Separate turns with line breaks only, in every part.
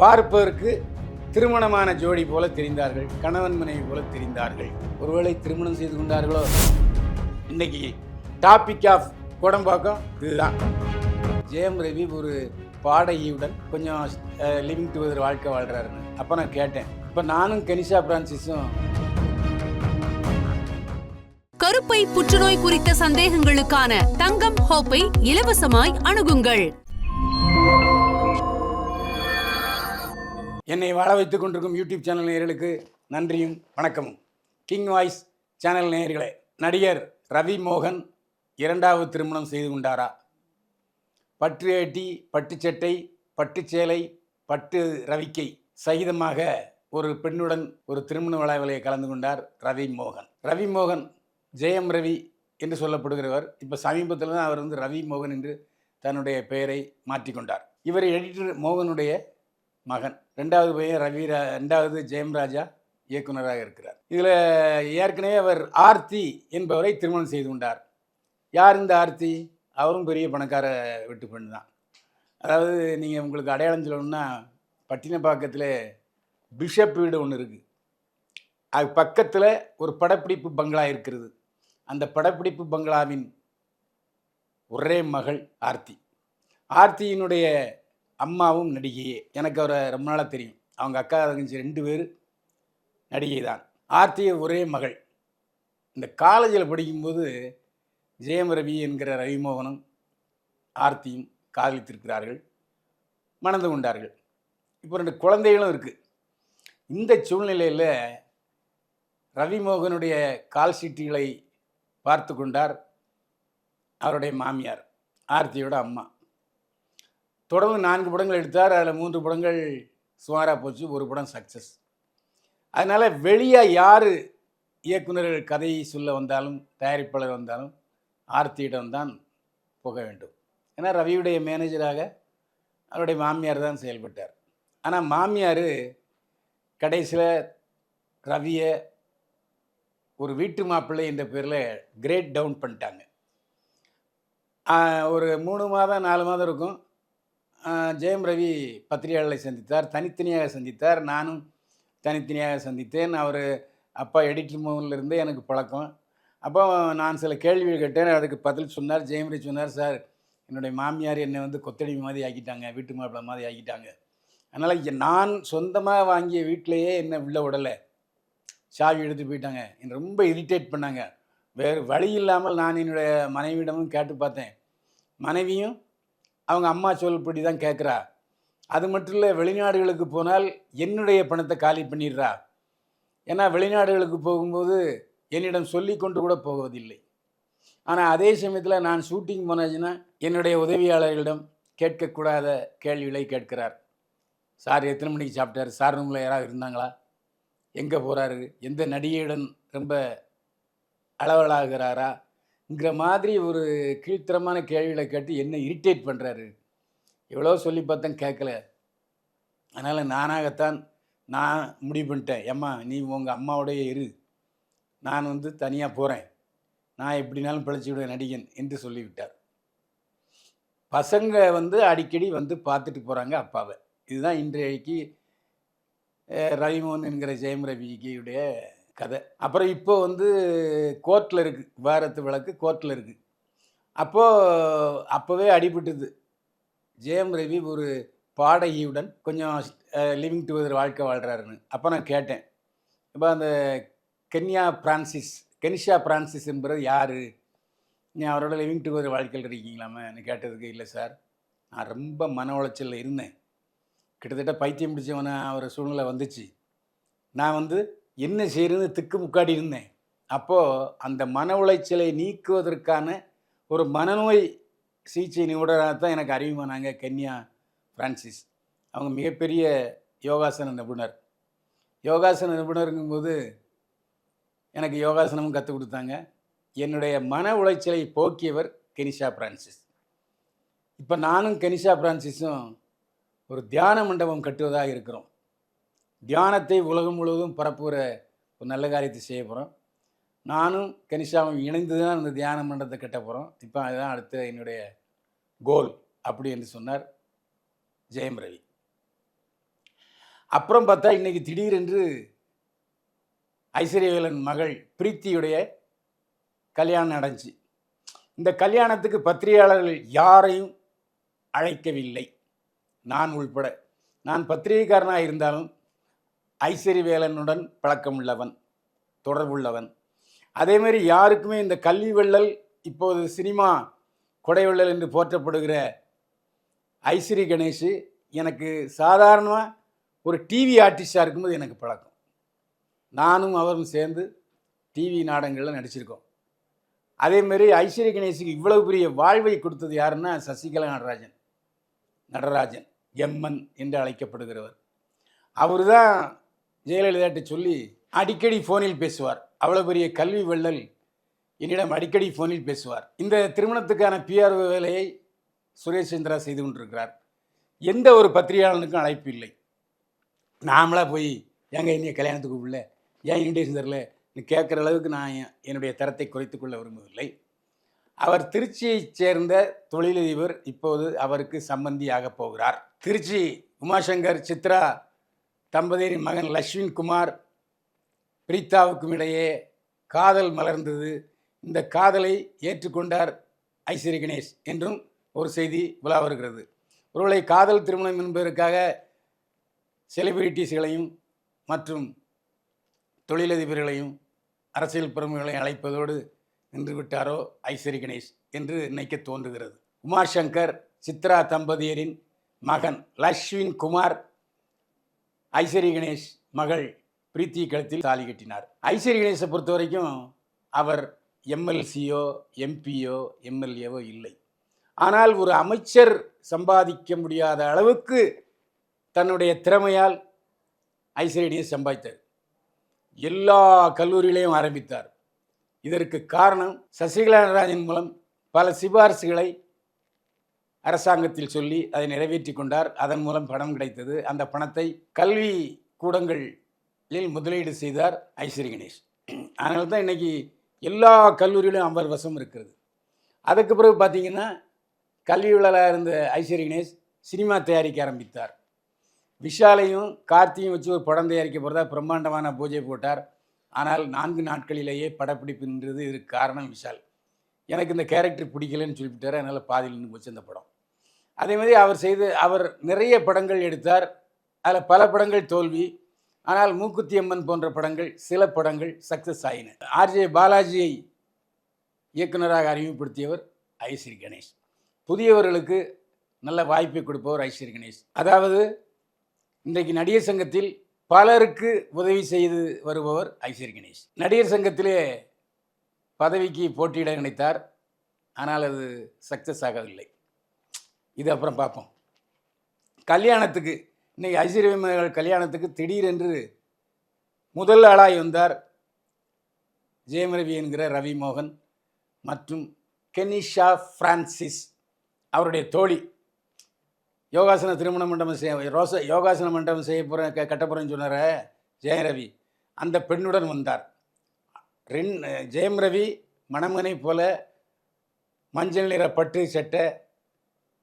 பார்ப்பதற்கு திருமணமான ஜோடி போல தெரிந்தார்கள் கணவன் மனைவி போல தெரிந்தார்கள். ஒருவேளை திருமணம் செய்து கொண்டார்களோ? இன்னைக்கு டாபிக் ஆஃப் கோடம்பாக்கம் இதுதான். ஜெயம் ரவி ஒரு பாடகியுடன் கொஞ்சம் லிவிங் டுகெதர் வாழ்க்கை வாழ்கிறாருன்னு அப்போ நான் கேட்டேன். இப்போ நானும் கனிஷா பிரான்சிஸும்
கருப்பை புற்றுநோய் குறித்த சந்தேகங்களுக்கான தங்கம் ஹோப்பை இலவசமாய் அணுகுங்கள்.
என்னை வாழ வைத்துக் கொண்டிருக்கும் யூடியூப் சேனல் நேயர்களுக்கு நன்றியும் வணக்கமும். கிங் வாய்ஸ் சேனல் நேயர்களே நடிகர் ரவி மோகன் இரண்டாவது திருமணம் செய்து கொண்டாரா? பட்டு வேட்டி பட்டுச்சட்டை பட்டுச்சேலை பட்டு ரவிக்கை சகிதமாக ஒரு பெண்ணுடன் ஒரு திருமண விழாவிலே கலந்து கொண்டார் ரவி மோகன். ரவி மோகன் ஜெயம் ரவி என்று சொல்லப்படுகிறவர். இப்போ சமீபத்தில் தான் அவர் வந்து ரவி மோகன் என்று தன்னுடைய பெயரை மாற்றிக்கொண்டார் இவர் எடிட்டர் மோகனுடைய மகன். ரெண்டாவது பையன் ரவி ரா- ரெண்டாவது ஜெயம்ராஜா இயக்குநராக இயக்குனராக இருக்கிறார். இதில் ஏற்கனவே அவர் ஆர்த்தி என்பவரை திருமணம் செய்து கொண்டார். யார் இந்த ஆர்த்தி? அவரும் பெரிய பணக்கார வீட்டு பெண் தான். அதாவது நீங்கள் உங்களுக்கு அடையாளம் சொல்லணும்னா பட்டினப்பாக்கத்தில் பிஷப் வீடு ஒன்று இருக்குது அது பக்கத்தில் ஒரு படப்பிடிப்பு பங்களா இருக்கிறது. அந்த படப்பிடிப்பு பங்களாவின் ஒரே மகள் ஆர்த்தி. ஆர்த்தியினுடைய அம்மாவும் நடிகையே எனக்கு அவரை ரொம்ப நாளாக தெரியும். அவங்க அக்கா தங்கச்சி ரெண்டு பேர் நடிகை தான். ஆர்த்தி ஒரே மகள். இந்த காலேஜில் படிக்கும்போது ஜெயம் ரவி என்கிற ரவிமோகனும் ஆர்த்தியும் காதலித்திருக்கிறார்கள். மணந்து கொண்டார்கள். இப்போ ரெண்டு குழந்தைகளும் இருக்குது இந்த சூழ்நிலையில் ரவிமோகனுடைய கால் சீட்டுகளை பார்த்து கொண்டார் அவருடைய மாமியார் ஆர்த்தியோட அம்மா. தொடர்ந்து நான்கு படங்கள் எடுத்தார். அதில் மூன்று படங்கள் சுமாராக போச்சு. ஒரு படம் சக்ஸஸ் அதனால் வெளியே யார் இயக்குனர்கள் கதையை சொல்ல வந்தாலும் தயாரிப்பாளர் வந்தாலும் ஆர்த்தியிடம் தான் போக வேண்டும். ஏன்னா ரவியுடைய மேனேஜராக அவருடைய மாமியார் தான் செயல்பட்டார். ஆனால் மாமியார் கடைசியில் ரவியை ஒரு வீட்டு மாப்பிள்ளை என்ற பேரில் கிரேட் டவுன் பண்ணிட்டாங்க. ஒரு மூணு மாதம் நாலு மாதம் இருக்கும். ஜெயம் ரவி பத்திரிகையாளர்களை சந்தித்தார். தனித்தனியாக சந்தித்தார். நானும் தனித்தனியாக சந்தித்தேன். அவர் அப்பா எடிட்டர் மூவிலிருந்து எனக்கு பழக்கம். அப்போ நான் சில கேள்விகள் கேட்டேன். அதுக்கு பதில் சொன்னார். ஜெயம் ரவி சொன்னார் சார் என்னுடைய மாமியார் என்னை வந்து கொத்தடி மாதிரி ஆக்கிட்டாங்க. வீட்டு மாப்பிள்ளை மாதிரி ஆக்கிட்டாங்க. அதனால் நான் சொந்தமாக வாங்கிய வீட்டிலையே என்னை உள்ள விடலை சாவி எடுத்து போயிட்டாங்க. என்னை ரொம்ப இரிட்டேட் பண்ணாங்க. வேறு வழி இல்லாமல் நான் என்னுடைய மனைவியிடமும் கேட்டு பார்த்தேன். மனைவியும் அவங்க அம்மா சொல்படி தான் கேட்குறா அது மட்டும் இல்லை வெளிநாடுகளுக்கு போனால் என்னுடைய பணத்தை காலி பண்ணிடுறா. ஏன்னா வெளிநாடுகளுக்கு போகும்போது என்னிடம் சொல்லி கொண்டு கூட போவதில்லை. ஆனால் அதே சமயத்தில் நான் ஷூட்டிங் போனாச்சுன்னா என்னுடைய உதவியாளர்களிடம் கேட்கக்கூடாத கேள்விகளை கேட்கிறார். சார் எத்தனை மணிக்கு சாப்பிட்டாரு? சார் ரூமில் யாராவது இருந்தாங்களா? எங்கே போகிறாரு எந்த நடிகையுடன் ரொம்ப அளவலாகிறாரா ங்கிற மாதிரி ஒரு கீழ்த்தரமான கேள்விகளை கேட்டு என்ன இரிட்டேட் பண்ணுறாரு எவ்வளோ சொல்லி பார்த்தேன் கேட்கல. அதனால் நானாகத்தான் நான் முடிவு பண்ணிட்டேன். ஏம்மா நீ உங்கள் அம்மாவோடய இரு. நான் வந்து தனியாக போகிறேன் நான் எப்படினாலும் பிழைச்சி விடுவேன் நடிகன் என்று சொல்லிவிட்டார். பசங்க வந்து அடிக்கடி வந்து பார்த்துட்டு போகிறாங்க அப்பாவை. இதுதான் இன்றைக்கு ரவிமோகன் என்கிற ஜெயம் ரவிக்குடைய கதை. அப்புறம் இப்போ வந்து கோர்ட்டில் இருக்குது வாரத்து வழக்கு கோர்ட்டில் இருக்குது அப்போது அப்போவே அடிபட்டுது. ஜெயம் ரவி ஒரு பாடகியுடன் கொஞ்சம் லிவிங் டுகெதர் வாழ்க்கை வாழ்கிறாருன்னு அப்போ நான் கேட்டேன். இப்போ அந்த கென்யா பிரான்சிஸ் கெனிஷா பிரான்சிஸ் என்பவர் யார்? நீ அவரோட லிவிங் டுகெதர் வாழ்க்கையில் இருக்கீங்களாமேன்னு கேட்டதுக்கு இல்லை சார். நான் ரொம்ப மன உளைச்சலில் இருந்தேன். கிட்டத்தட்ட பைத்தியம் பிடிச்சவன ஒரு சூழ்நிலை வந்துச்சு. நான் வந்து என்ன செய்யறதுன்னு திக்கு முக்காடி இருந்தேன். அப்போது அந்த மன உளைச்சலை நீக்குவதற்கான ஒரு மனநோய் சிகிச்சை நிபுணராக தான் எனக்கு அறிமுகமானாங்க கன்யா ஃப்ரான்சிஸ் அவங்க மிகப்பெரிய யோகாசன நிபுணர். யோகாசன நிபுணருங்கும்போது எனக்கு யோகாசனமும் கற்றுக் கொடுத்தாங்க. என்னுடைய மன உளைச்சலை போக்கியவர் கெனிஷா பிரான்சிஸ். இப்போ நானும் கெனிஷா பிரான்சிஸும் ஒரு தியான மண்டபம் கட்டுவதாக இருக்கிறோம். தியானத்தை உலகம் முழுவதும் பரப்புகிற ஒரு நல்ல காரியத்தை செய்ய போகிறோம் நானும் கனிஷாவும் இணைந்து தான் அந்த தியான மண்டபத்தை கட்ட போகிறோம் இப்போ அதுதான் அடுத்த என்னுடைய கோல் அப்படி என்று சொன்னார் ஜெயம் ரவி. அப்புறம் பார்த்தா இன்றைக்கி திடீரென்று ஐஸ்வர்யவேலன் மகள் பிரீத்தியுடைய கல்யாணம் நடந்துச்சு. இந்த கல்யாணத்துக்கு பத்திரிகையாளர்கள் யாரையும் அழைக்கவில்லை. நான் உள்பட. நான் பத்திரிகைக்காரனாக இருந்தாலும் ஐசரிவேலனுடன் பழக்கம் உள்ளவன் தொடர்புள்ளவன் அதேமாரி யாருக்குமே இந்த கல்வி வெள்ளல் இப்போது சினிமா கொடை வெள்ளல் என்று போற்றப்படுகிற ஐஸ்வரி கணேஷ் எனக்கு சாதாரணமாக ஒரு டிவி ஆர்டிஸ்டாக இருக்கும்போது எனக்கு பழக்கம். நானும் அவரும் சேர்ந்து டிவி நாடகங்களில் நடிச்சிருக்கோம். அதேமாரி ஐஸ்வர்ய கணேஷுக்கு இவ்வளவு பெரிய வாழ்வை கொடுத்தது யாருன்னா சசிகலா நடராஜன். நடராஜன் எம்என் என்று அழைக்கப்படுகிறவர். அவர் தான் ஜெயலலிதாட்ட சொல்லி அடிக்கடி ஃபோனில் பேசுவார். அவ்வளோ பெரிய கல்வி வள்ளல் என்னிடம் அடிக்கடி ஃபோனில் பேசுவார். இந்த திருமணத்துக்கான பிஆர் வேலையை சுரேஷ் சந்திரா செய்து கொண்டிருக்கிறார். எந்த ஒரு பத்திரிகையாளனுக்கும் அழைப்பு இல்லை. நாமளாக போய் எங்கள் என்னைய கல்யாணத்துக்கு கூப்பிடல? ஏன் இன்விடேஷன் தரல? கேட்குற அளவுக்கு நான் என்னுடைய தரத்தை குறைத்து கொள்ள விரும்பவில்லை. அவர் திருச்சியைச் சேர்ந்த தொழிலதிபர் இப்போது அவருக்கு சம்பந்தியாக போகிறார். திருச்சி உமாசங்கர் சித்ரா தம்பதியரின் மகன் லக்ஷ்மின் குமார் பிரீத்தாவுக்கும் இடையே காதல் மலர்ந்தது. இந்த காதலை ஏற்றுக்கொண்டார் ஐஸ்வர்ய கணேஷ் என்றும் ஒரு செய்தி உலா வருகிறது. ஒருவேளை காதல் திருமணம் என்பதற்காக செலிபிரிட்டிஸ்களையும் மற்றும் தொழிலதிபர்களையும் அரசியல் பிரமுகர்களையும் அழைப்பதோடு நின்றுவிட்டாரோ ஐஸ்வரி கணேஷ் என்று நினைக்க தோன்றுகிறது. உமாசங்கர் சித்ரா தம்பதியரின் மகன் லக்ஷ்வின் குமார் ஐஸ்வரி கணேஷ் மகள் பிரீத்தி கழுத்தில் தாலி கட்டினார். ஐஸ்வரி கணேஷை பொறுத்த வரைக்கும் அவர் எம்எல்சியோ எம்பியோ எம்எல்ஏவோ இல்லை. ஆனால் ஒரு அமைச்சர் சம்பாதிக்க முடியாத அளவுக்கு தன்னுடைய திறமையால் ஐஸ்வரியை சம்பாதித்தார். எல்லா கல்லூரிகளையும் ஆரம்பித்தார். இதற்கு காரணம் சசிகலா நடராஜன் மூலம் பல சிபாரிசுகளை அரசாங்கத்தில் சொல்லி அதை நிறைவேற்றி கொண்டார். அதன் மூலம் பணம் கிடைத்தது. அந்த பணத்தை கல்வி கூடங்களில் முதலீடு செய்தார் ஐஸ்வரி கணேஷ். அதனால தான் இன்னைக்கு எல்லா கல்லூரியிலும் அவர் வசம் இருக்கிறது. அதுக்கு பிறகு பார்த்திங்கன்னா கல்வி விழலாக இருந்த ஐஸ்வரி கணேஷ் சினிமா தயாரிக்க ஆரம்பித்தார். விஷாலையும் கார்த்தியும் வச்சு ஒரு படம் தயாரிக்க போகிறதா பிரம்மாண்டமான பூஜை போட்டார். ஆனால் நான்கு நாட்களிலேயே படப்பிடிப்பு நின்றது. இதுக்கு காரணம் விஷால். எனக்கு இந்த கேரக்டர் பிடிக்கலன்னு சொல்லிவிட்டார் அதனால் பாதியில் நின்று போச்சு அந்த படம். அதே மாதிரி அவர் செய்து அவர் நிறைய படங்கள் எடுத்தார். அதில் பல படங்கள் தோல்வி. ஆனால் மூக்குத்தி அம்மன் போன்ற படங்கள் சில படங்கள் சக்ஸஸ் ஆயின. ஆர்ஜே பாலாஜியை இயக்குனராக அறிமுகப்படுத்தியவர் ஐஸ்வரி கணேஷ். புதியவர்களுக்கு நல்ல வாய்ப்பை கொடுப்பவர் ஐஸ்வரி கணேஷ். அதாவது இன்றைக்கு நடிகர் சங்கத்தில் பலருக்கு உதவி செய்து வருபவர் ஐஸ்வரி கணேஷ். நடிகர் சங்கத்திலே பதவிக்கு போட்டியிட நினைத்தார். ஆனால் அது சக்ஸஸ் ஆகவில்லை. இது அப்புறம் பார்ப்போம். கல்யாணத்துக்கு இன்னைக்கு ஐஸ்வர்யமகள் கல்யாணத்துக்கு திடீரென்று முதல் ஆளாய் வந்தார் ஜெயம் ரவி என்கிற ரவி மோகன் மற்றும் கெனிஷா பிரான்சிஸ் அவருடைய தோழி. யோகாசன திருமண மண்டபம் செய்ய ரோச யோகாசன மண்டபம் செய்ய போகிற க கட்ட போகிறேன்னு சொன்னார ஜெயரவி. அந்த பெண்ணுடன் வந்தார். ரெண் ஜெயம் ரவி மணமகனை போல மஞ்சள் நிற பட்டு சட்டை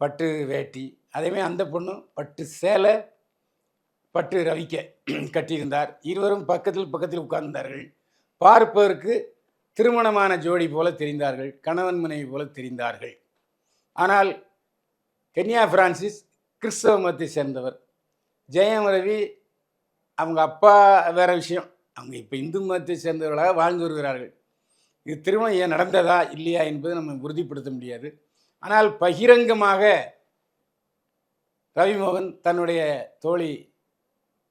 பட்டு வேட்டி அதேமாதிரி அந்த பொண்ணும் பட்டு சேலை பட்டு ரவிக்க கட்டியிருந்தார். இருவரும் பக்கத்தில் பக்கத்தில் உட்கார்ந்தார்கள். பார்ப்பதற்கு திருமணமான ஜோடி போல தெரிந்தார்கள். கணவன் மனைவி போல தெரிந்தார்கள். ஆனால் கென்யா பிரான்சிஸ் கிறிஸ்தவ மதத்தை சேர்ந்தவர். ஜெயம் ரவி அவங்க அப்பா வேற விஷயம். அவங்க இப்போ இந்து மதத்தை சேர்ந்தவர்களாக வாழ்ந்து வருகிறார்கள். இது திருமணம் ஏன் நடந்ததா இல்லையா என்பதை நம்ம உறுதிப்படுத்த முடியாது. ஆனால் பகிரங்கமாக ரவிமோகன் தன்னுடைய தோழி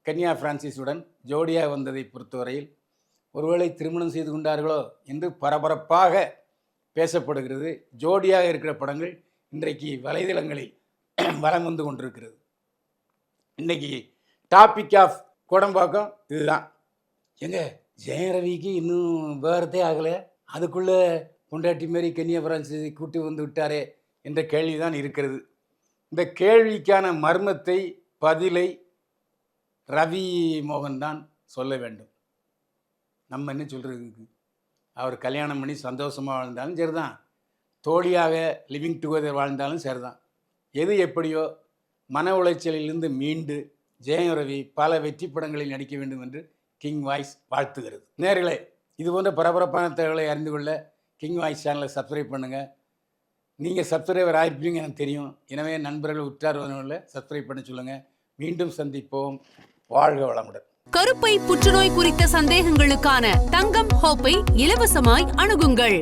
கன்யா பிரான்சிஸுடன் ஜோடியாக வந்ததை பொறுத்தவரையில் ஒருவேளை திருமணம் செய்து கொண்டார்களோ என்று பரபரப்பாக பேசப்படுகிறது. ஜோடியாக இருக்கிற படங்கள் இன்றைக்கு வலைதளங்களில் வலம் வந்து கொண்டிருக்கிறது. இன்றைக்கி டாபிக் ஆஃப் கோடம்பாக்கம் இதுதான். எங்க ஜெயம் ரவிக்கு இன்னும் விவரத்தே ஆகலை. அதுக்குள்ளே பொண்டாட்டி மாரி கன்னியா பிரான்சிஸை கூட்டி வந்து விட்டாரே என்ற கேள்விதான் இருக்கிறது. இந்த கேள்விக்கான மர்மத்தை பதிலை ரவி மோகன் தான் சொல்ல வேண்டும். நம்ம என்ன சொல்கிறதுக்கு அவர் கல்யாணம் பண்ணி சந்தோஷமாக வாழ்ந்தாலும் சரிதான். தோழியாக லிவிங் டுகெதர் வாழ்ந்தாலும் சரிதான். எது எப்படியோ மன உளைச்சலிலிருந்து மீண்டு ஜெயம் ரவி பல வெற்றி படங்களில் நடிக்க வேண்டும் என்று கிங் வாய்ஸ் வாழ்த்துகிறது. நேர்களே இது போன்ற பரபரப்பான தகவலை அறிந்து கொள்ள கிங் வாய்ஸ் சேனலை சப்ஸ்கிரைப் பண்ணுங்கள் நீங்கள் சப்ஸ்கிரைபர் ஆயிருப்பீங்க எனக்கு தெரியும். எனவே நண்பர்கள் உற்றார் உறவினர்களை சப்ஸ்கிரைப் பண்ண சொல்லுங்கள் மீண்டும் சந்திப்போம். வாழ்க வளமுடன்.
கருப்பை புற்றுநோய் குறித்த சந்தேகங்களுக்கான தங்கம் ஹோப்பை இலவசமாய் அணுகுங்கள்.